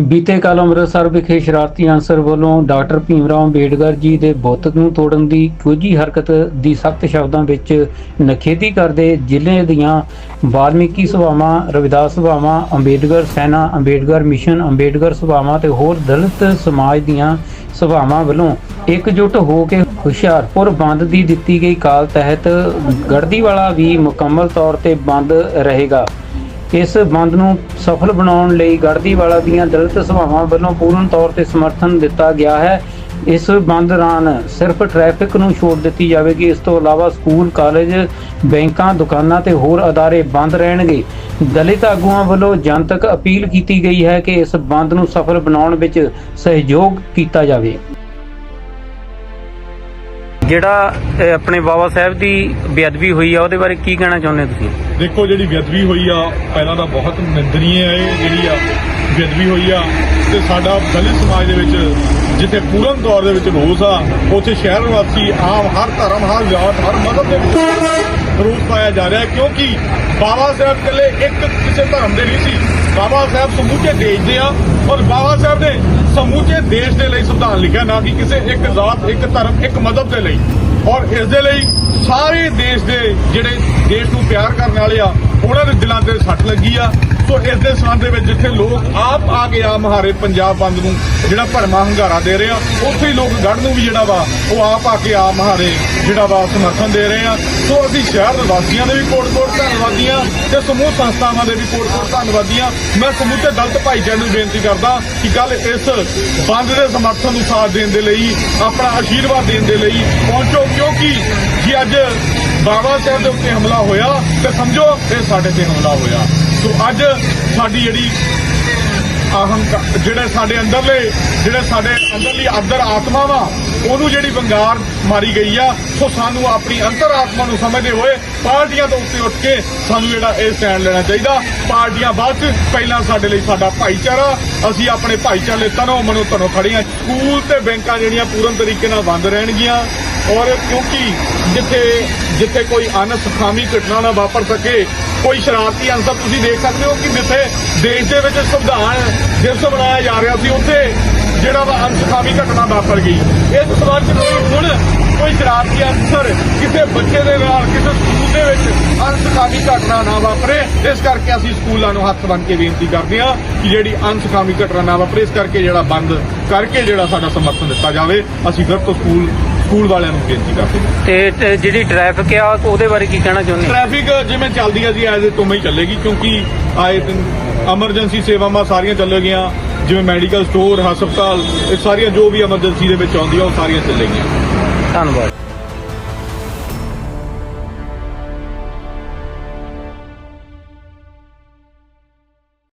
ਬੀਤੇ ਕੱਲ ਅੰਮ੍ਰਿਤਸਰ ਵਿਖੇ ਸ਼ਰਾਰਤੀ ਅਨਸਰ ਵੱਲੋਂ ਡਾਕਟਰ ਭੀਮਰਾਓ ਅੰਬੇਡਕਰ ਜੀ ਦੇ ਬੁੱਤ ਨੂੰ ਤੋੜਨ ਦੀ ਕੋਝੀ ਹਰਕਤ ਦੀ ਸਖਤ ਸ਼ਬਦਾਂ ਵਿੱਚ ਨਖੇਦੀ ਕਰਦੇ ਜ਼ਿਲ੍ਹੇ ਦੀਆਂ ਵਾਲਮੀਕੀ ਸਭਾਵਾਂ, ਰਵਿਦਾਸ ਸਭਾਵਾਂ, ਅੰਬੇਡਕਰ ਸੈਨਾ, ਅੰਬੇਡਕਰ ਮਿਸ਼ਨ, ਅੰਬੇਡਕਰ ਸਭਾਵਾਂ ਤੇ ਹੋਰ ਦਲਿਤ ਸਮਾਜ ਦੀਆਂ ਸਭਾਵਾਂ ਵੱਲੋਂ ਇਕਜੁੱਟ ਹੋ ਕੇ ਹੁਸ਼ਿਆਰਪੁਰ ਬੰਦ ਦੀ ਦਿੱਤੀ ਗਈ ਕਾਲ ਤਹਿਤ ਗੜਦੀਵਾਲਾ ਵੀ ਮੁਕੰਮਲ ਤੌਰ ਤੇ ਬੰਦ ਰਹੇਗਾ। ਇਸ ਬੰਦ ਨੂੰ ਸਫਲ ਬਣਾਉਣ ਲਈ ਗੜਦੀਵਾਲਾ ਦੀਆਂ ਦਲਿਤ ਸਭਾਵਾਂ ਵੱਲੋਂ ਪੂਰਨ ਤੌਰ ਤੇ ਸਮਰਥਨ ਦਿੱਤਾ ਗਿਆ ਹੈ। ਇਸ ਬੰਦ ਦੌਰਾਨ ਸਿਰਫ ਟ੍ਰੈਫਿਕ ਨੂੰ ਛੋੜ ਦਿੱਤੀ ਜਾਵੇਗੀ। ਇਸ ਤੋਂ ਇਲਾਵਾ ਸਕੂਲ, ਕਾਲਜ, ਬੈਂਕਾਂ, ਦੁਕਾਨਾਂ ਤੇ ਹੋਰ ਅਦਾਰੇ ਬੰਦ ਰਹਿਣਗੇ। ਦਲਿਤ ਆਗੂਆਂ ਵੱਲੋਂ ਜਨਤਕ ਅਪੀਲ ਕੀਤੀ ਗਈ ਹੈ ਕਿ ਇਸ ਬੰਦ ਨੂੰ ਸਫਲ ਬਣਾਉਣ ਵਿੱਚ ਸਹਿਯੋਗ ਕੀਤਾ ਜਾਵੇ। ਜਿਹੜਾ ਅਹ, ਆਪਣੇ ਬਾਬਾ ਸਾਹਿਬ ਦੀ ਬੇਅਦਬੀ ਹੋਈ ਆ ਉਹਦੇ ਬਾਰੇ ਕੀ ਕਹਿਣਾ ਚਾਹੁੰਦੇ ਹੋ ਤੁਸੀਂ? ਦੇਖੋ ਜਿਹੜੀ ਬੇਅਦਬੀ ਹੋਈ ਆ ਪਹਿਲਾਂ ਤਾਂ ਬਹੁਤ ਨਿੰਦਨੀय ਹੈ ਇਹ ਜਿਹੜੀ ਆ ਬੇਅਦਬੀ ਹੋਈ ਆ। ਤੇ ਸਾਡਾ ਦਲਿਤ ਸਮਾਜ ਦੇ ਵਿੱਚ ਜਿੱਥੇ ਪੂਰਨ ਤੌਰ ਦੇ ਵਿੱਚ ਰੋਸ ਆ ਉੱਥੇ ਸ਼ਹਿਰ ਵਾਸੀ ਆਮ ਹਰ ਧਰਮ ਹਰ ਜਾਤ ਹਰ ਮਜ਼ਹਬ ਦੇ ਵਿੱਚ ਰੋਸ ਪਾਇਆ ਜਾ ਰਿਹਾ ਹੈ। ਕਿਉਂਕਿ ਬਾਬਾ ਸਾਹਿਬ ਇਕੱਲੇ ਇੱਕ ਕਿਸੇ ਧਰਮ ਦੇ ਨਹੀਂ ਸੀ। ਬਾਬਾ ਸਾਹਿਬ ਸਮੁੱਚੇ ਦੇਸ਼ ਦੇ ਆ ਔਰ ਬਾਬਾ ਸਾਹਿਬ ਨੇ ਸਮੁੱਚੇ ਦੇਸ਼ ਦੇ ਲਈ ਸੰਵਿਧਾਨ ਲਿਖਿਆ ਨਾ ਕਿ ਕਿਸੇ ਇੱਕ ਜ਼ਾਤ, ਇੱਕ ਧਰਮ, ਇੱਕ ਮਜ਼ਹਬ ਦੇ ਲਈ। ਔਰ ਇਸ ਦੇ ਲਈ ਸਾਰੇ ਦੇਸ਼ ਦੇ ਜਿਹੜੇ ਦੇਸ਼ ਨੂੰ ਪਿਆਰ ਕਰਨ ਵਾਲੇ ਆ, ਉਹਨਾਂ ਦੇ ਦਿਲਾਂ ਤੇ ਸੱਟ ਲੱਗੀ ਆ। ਸੋ ਇਸ ਦੇ ਸੰਬੰਧ ਦੇ ਵਿੱਚ ਜਿੱਥੇ ਲੋਕ ਆਪ ਆ ਕੇ ਆ ਮਹਾਰੇ ਪੰਜਾਬ ਬੰਦ ਨੂੰ ਜਿਹੜਾ ਭਰਮਾ ਹੰਗਾਰਾ ਦੇ ਰਹੇ ਆ, ਉੱਥੇ ਹੀ ਲੋਕ ਗੜ ਨੂੰ ਵੀ ਜਿਹੜਾ ਵਾ, ਉਹ ਆਪ ਆ ਕੇ ਆ ਮਹਾਰੇ ਜਿਹੜਾ ਵਾ ਸਮਰਥਨ ਦੇ ਰਹੇ ਆ। ਸੋ ਅਸੀਂ ਸ਼ਹਿਰ ਦੇ ਵਾਸੀਆਂ ਦੇ ਵੀ ਕੋਟ-ਕੋਟ ਧੰਨਵਾਦੀ ਆ ਤੇ ਸਮੂਹ ਸੰਸਥਾਵਾਂ ਦੇ ਵੀ ਕੋਟ-ਕੋਟ ਧੰਨਵਾਦੀ ਆ ਮੈਂ ਸਮੁੱਚੇ ਦਲਤ ਭਾਈਚਾਰੇ ਨੂੰ ਬੇਨਤੀ ਕਰਦਾ ਕਿ ਕੱਲ ਇਸ ਬੰਦ ਦੇ ਸਮਰਥਨ ਨੂੰ ਸਾਥ ਦੇਣ ਦੇ ਲਈ, ਆਪਣਾ ਆਸ਼ੀਰਵਾਦ ਦੇਣ ਦੇ ਲਈ ਪਹੁੰਚੋ, ਕਿਉਂਕਿ ਜੇ ਅੱਜ ਬਾਬਾ ਸਾਹਿਬ ਦੇ ਉੱਤੇ ਹਮਲਾ ਹੋਇਆ, ਤੇ ਸਮਝੋ ਇਹ ਸਾਡੇ ਤੇ ਹਮਲਾ ਹੋਇਆ। ਸੋ ਅੱਜ ਸਾਡੀ ਜਿਹੜੀ ਅਹੰਕਾਰ ਜਿਹੜੇ ਸਾਡੇ ਅੰਦਰਲੇ, ਜਿਹੜੇ ਸਾਡੇ ਅੰਦਰਲੀ ਅੰਦਰ ਆਤਮਾ ਵਾ, ਉਹਨੂੰ ਜਿਹੜੀ ਵੰਗਾਰ ਮਾਰੀ ਗਈ ਆ, ਸੋ ਸਾਨੂੰ ਆਪਣੀ ਅੰਤਰ ਆਤਮਾ ਨੂੰ ਸਮਝਦੇ ਹੋਏ ਪਾਰਟੀਆਂ ਤੋਂ ਉੱਤੇ ਉੱਠ ਕੇ ਸਾਨੂੰ ਜਿਹੜਾ ਇਹ ਸਟੈਂਡ ਲੈਣਾ ਚਾਹੀਦਾ। ਪਾਰਟੀਆਂ ਬਾਅਦ ਚ ਪਹਿਲਾਂ ਸਾਡੇ ਲਈ ਸਾਡਾ ਭਾਈਚਾਰਾ, ਅਸੀਂ ਆਪਣੇ ਭਾਈਚਾਰੇ ਤਨੋਂ ਮਨੋਂ ਤਨੋਂ ਖੜੇ ਆ। ਸਕੂਲ ਤੇ ਬੈਂਕਾਂ ਜਿਹੜੀਆਂ ਪੂਰਨ ਤਰੀਕੇ ਨਾਲ ਬੰਦ ਰਹਿਣਗੀਆਂ। ਔਰ ਕਿਉਂਕਿ ਜਿੱਥੇ ਜਿੱਥੇ ਕੋਈ ਅਨਸਖਾਮੀ ਘਟਨਾ ਨਾ ਵਾਪਰ ਸਕੇ ਕੋਈ ਸ਼ਰਾਰਤੀ ਅਨਸਰ ਤੁਸੀਂ ਦੇਖ ਸਕਦੇ ਹੋ ਕਿ ਜਿੱਥੇ ਦੇਸ਼ ਦੇ ਵਿੱਚ ਸੰਵਿਧਾਨ ਦਿਵਸ ਮਨਾਇਆ ਜਾ ਰਿਹਾ ਸੀ, ਉੱਥੇ ਜਿਹੜਾ ਵਾ ਅਨਸਖਾਮੀ ਘਟਨਾ ਵਾਪਰ ਗਈ। ਇਸ ਸਬੰਧ ਵਿੱਚ ਹੁਣ ਕੋਈ ਸ਼ਰਾਰਤੀ ਅਨਸਰ ਕਿਸੇ ਬੱਚੇ ਦੇ ਨਾਲ, ਕਿਸੇ ਸਕੂਲ ਦੇ ਵਿੱਚ ਅਨਸਖਾਮੀ ਘਟਨਾ ਨਾ ਵਾਪਰੇ। ਇਸ ਕਰਕੇ ਅਸੀਂ ਸਕੂਲਾਂ ਨੂੰ ਹੱਥ ਬੰਨ੍ਹ ਕੇ ਬੇਨਤੀ ਕਰਦੇ ਹਾਂ ਕਿ ਜਿਹੜੀ ਅਨਸਖਾਮੀ ਘਟਨਾ ਨਾ ਵਾਪਰੇ, ਇਸ ਕਰਕੇ ਜਿਹੜਾ ਬੰਦ ਕਰਕੇ ਜਿਹੜਾ ਸਾਡਾ ਸਮਰਥਨ ਦਿੱਤਾ ਜਾਵੇ। ਅਸੀਂ ਫਿਰ ਤੋਂ ਸਕੂਲ ਸਕੂਲ ਵਾਲਿਆਂ ਨੂੰ ਬੇਨਤੀ ਕਰਦੇ ਹਾਂ। ਤੇ ਤੇ ਜਿਹੜੀ ਟ੍ਰੈਫਿਕ ਆ ਉਹਦੇ ਬਾਰੇ ਕੀ ਕਹਿਣਾ ਚਾਹੁੰਦੇ ਟ੍ਰੈਫਿਕ ਜਿਵੇਂ ਚੱਲਦੀ ਹੈ ਜੀ ਐਜ਼ ਇਟ ਉਵੇਂ ਹੀ ਚੱਲੇਗੀ ਕਿਉਂਕਿ ਆਏ ਦਿਨ ਐਮਰਜੈਂਸੀ ਸੇਵਾਵਾਂ ਸਾਰੀਆਂ ਚੱਲਣਗੀਆਂ ਜਿਵੇਂ ਮੈਡੀਕਲ ਸਟੋਰ ਹਸਪਤਾਲ ਇਹ ਸਾਰੀਆਂ ਜੋ ਵੀ ਐਮਰਜੈਂਸੀ ਦੇ ਵਿੱਚ ਆਉਂਦੀਆਂ ਉਹ ਸਾਰੀਆਂ ਚੱਲਣਗੀਆਂ ਧੰਨਵਾਦ।